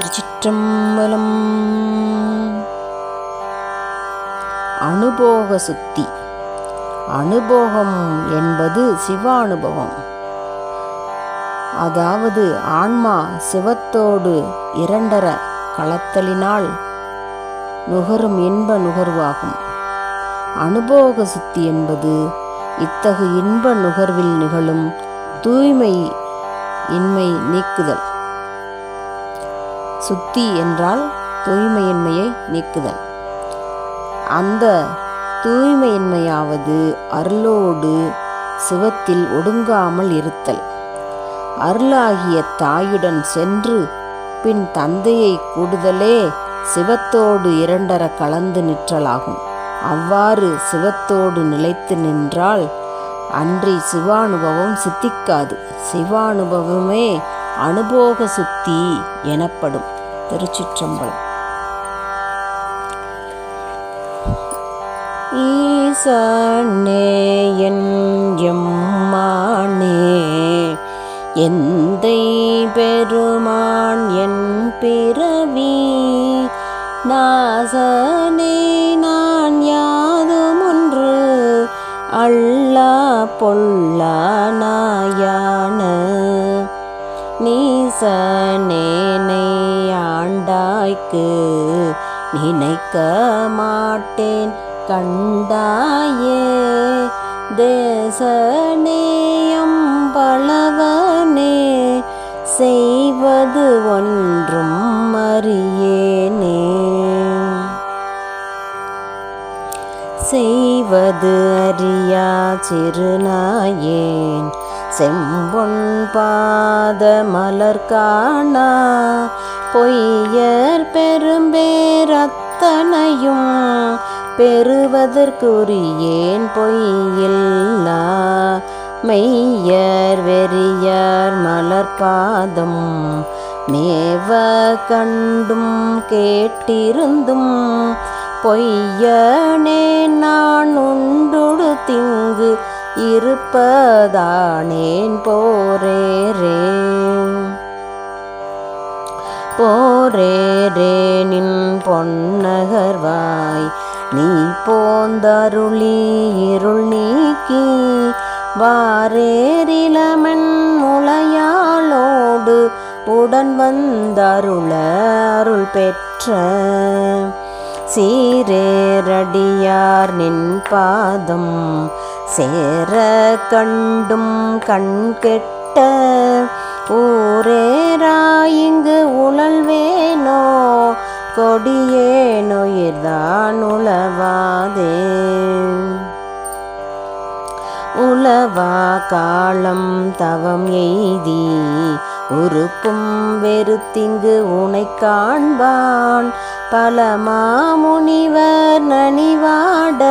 திருச்சிற்றம்பலம். அனுபோக சுத்தி. அனுபோகம் என்பது சிவ அனுபவம் அதாவது ஆன்மா சிவத்தோடு இரண்டர கலத்தலினால் நுகரும் இன்ப நுகர்வாகும். அனுபோக சுத்தி என்பது இத்தகு இன்ப நுகர்வில் நிகழும் தூய்மை இன்மை நீக்குதல். சுத்தி என்றால் தூய்மையின்மையை நீக்குதல். அந்த தூய்மையின்மையாவது அருளோடு சிவத்தில் ஒடுங்காமல் இருத்தல். அருளாகிய தாயுடன் சென்று பின் தந்தையை கூடுதலே சிவத்தோடு இரண்டர கலந்து நிற்றலாகும். அவ்வாறு சிவத்தோடு நிலைத்து நின்றால் அன்றி சிவானுபவம் சித்திக்காது. சிவானுபவமே அனுபோக சுத்தி எனப்படும் திருச்சிற்றம்பலம். ஈசனே என் எம்மானே எந்தை பெருமான் என் பிறவி நாசனே நான் யாதுமொன்று அல்லா பொல்லானா நீசனேனை ஆண்டாய்க்கு நினைக்க மாட்டேன். கண்டாயே தேசநேயம் பலவனே செய்வது ஒன்றும் அறியேனே. செய்வது அறியா சிறுநாயேன். செம்பொன் பாத மலர் காணா பொய்யர் பெரும்பேரத்தனையும் பெறுவதற்குரியேன் பொய்யில்லா. மெய்யர் வெறியார் மலர் பாதம் மேவ கண்டும் கேட்டிருந்தும் பொய்யனே நான் உண்டுடு திங்கு இருப்பதானேன் போரேரே போரேரே நின் பொன்னகர்வாய் நீ போந்தருளி இருள் நீக்கி. வாரேரிலமன் முளையாளோடு உடன் வந்தருள அருள் பெற்ற. சீரேரடியார் நின் பாதம் சேர கண்டும் கண் கெட்ட ஊரேராயிங்கு உழல்வேனோ கொடியேனுயிர்தான் உழவாதே உளவா காலம் தவம் எய்தி உறுப்பும் வெறுத்திங்கு உனை காண்பான். பல மாமுனிவர் நனிவாட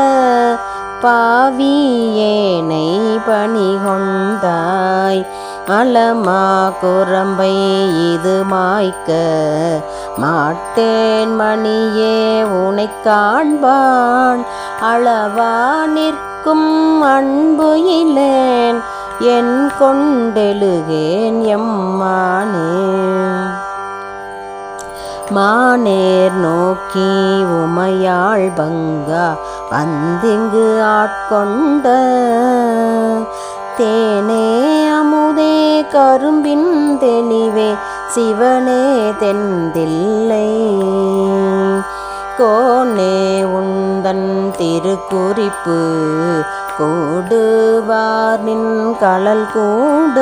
பாவியேனை பணிகொண்டாய். அலமா குரம்பை இது மாய்க்க மாட்டேன் மணியே உனை காண்பான். அளவா நிற்கும் அன்பு இலேன் என் கொண்டெழுகேன் எம்மானே. மானேர் நோக்கி உமையாள் பங்கா வந்திங்கு ஆட்கொண்ட தேனே அமுதே கரும்பின் தெளிவே சிவனே தெந்தில்லை கோனே உந்தன் திருக்குறிப்பு கூடுவார் நின் கலல் கூட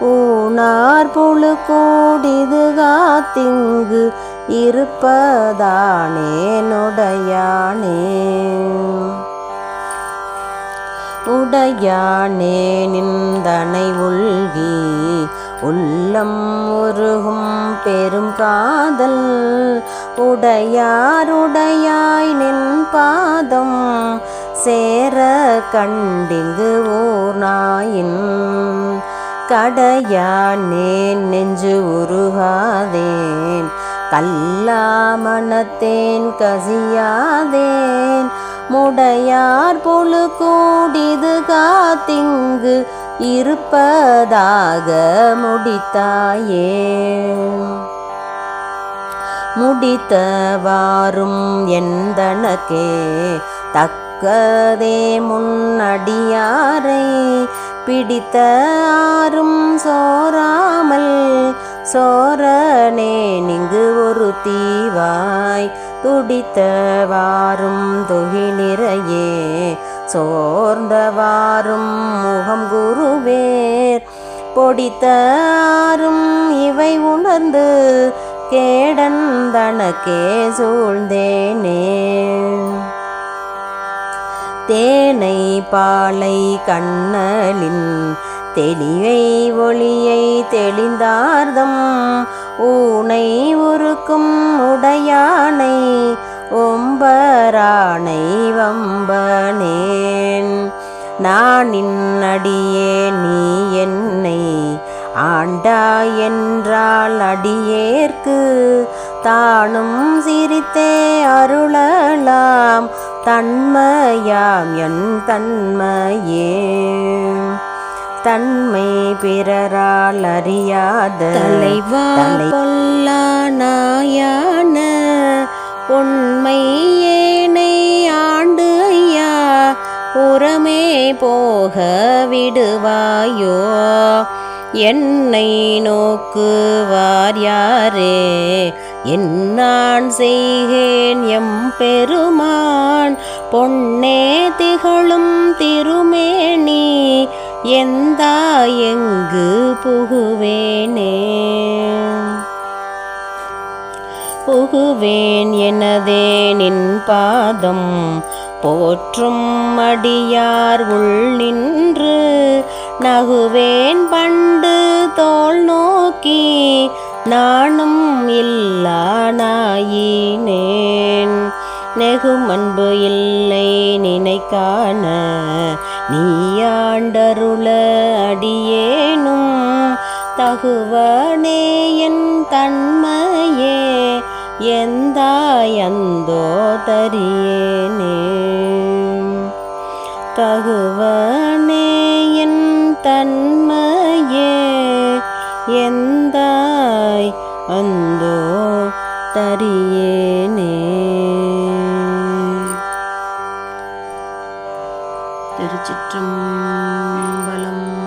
ஊனார் புழு கூடிது காத்திங்கு இருப்பதானே நுடையானே. உடையானே நிந்தனை உள்கி உள்ளம் உருகும் பெரும் காதல். உடையாருடையாய் நின் பாதம் சேர கண்டிங்கு ஓர் கடையானேன் நெஞ்சு உருகாதேன். கல்லா மனத்தேன் கசியாதேன். முடையார் பொழு கூடிது காத்திங்கு இருப்பதாக முடித்தாயே. முடித்தவாறும் எந்தனக்கே தக்கதே முன்னடியாரை. பிடித்த ஆறும் சோராமல் சோரனே நீங்கு ஒரு தீவாய் துடித்த வாரும் தொகி நிறையே. சோர்ந்தவாறும் முகம் குருவேர் பொடித்த ஆறும் இவை உணர்ந்து கேடன் தனக்கே சூழ்ந்தேனே. தேனை பாலை கண்ணலின் தெளிவை ஒளியை தெளிந்தார்தம். ஊனை உருக்கும் உடையானை ஒம்பரானை வம்பனேன். நான் அடியே நீ என்னை ஆண்டா என்றால் அடியேற்கு. தானும் சிரித்தே அருளலாம். தன்மையாம் என் தன்மையே. தன்மை பிறரால் அறியாத. தலைவா தலை- பொல்லா நாயான உண்மை ஏனை ஆண்டு ஐயா புறமே போக விடுவாயோ. என்னை நோக்குவார் யாரே. என்னான் செய்கேன் எம் பெருமான் பொன்னே திகழும் திருமேனி எந்தா எங்கு புகுவேனே? புகுவேன் எனதே நின் பாதம் போற்றும் அடியார் உள் நின்று நகுவேன் பண்டு தோல் நோக்கி நானும் இல்லானாயினேன். நெகும் அன்பு இல்லை நினைக்கான. நீயாண்டருள அடியேனும். தகுவனே என் தன்மையே. எந்தாயந்தோ தரியேனே. தகுவனே என் தன்மையே. எந்தாய் அந்த தரியேனே திருச்சிற்றம்பலம்.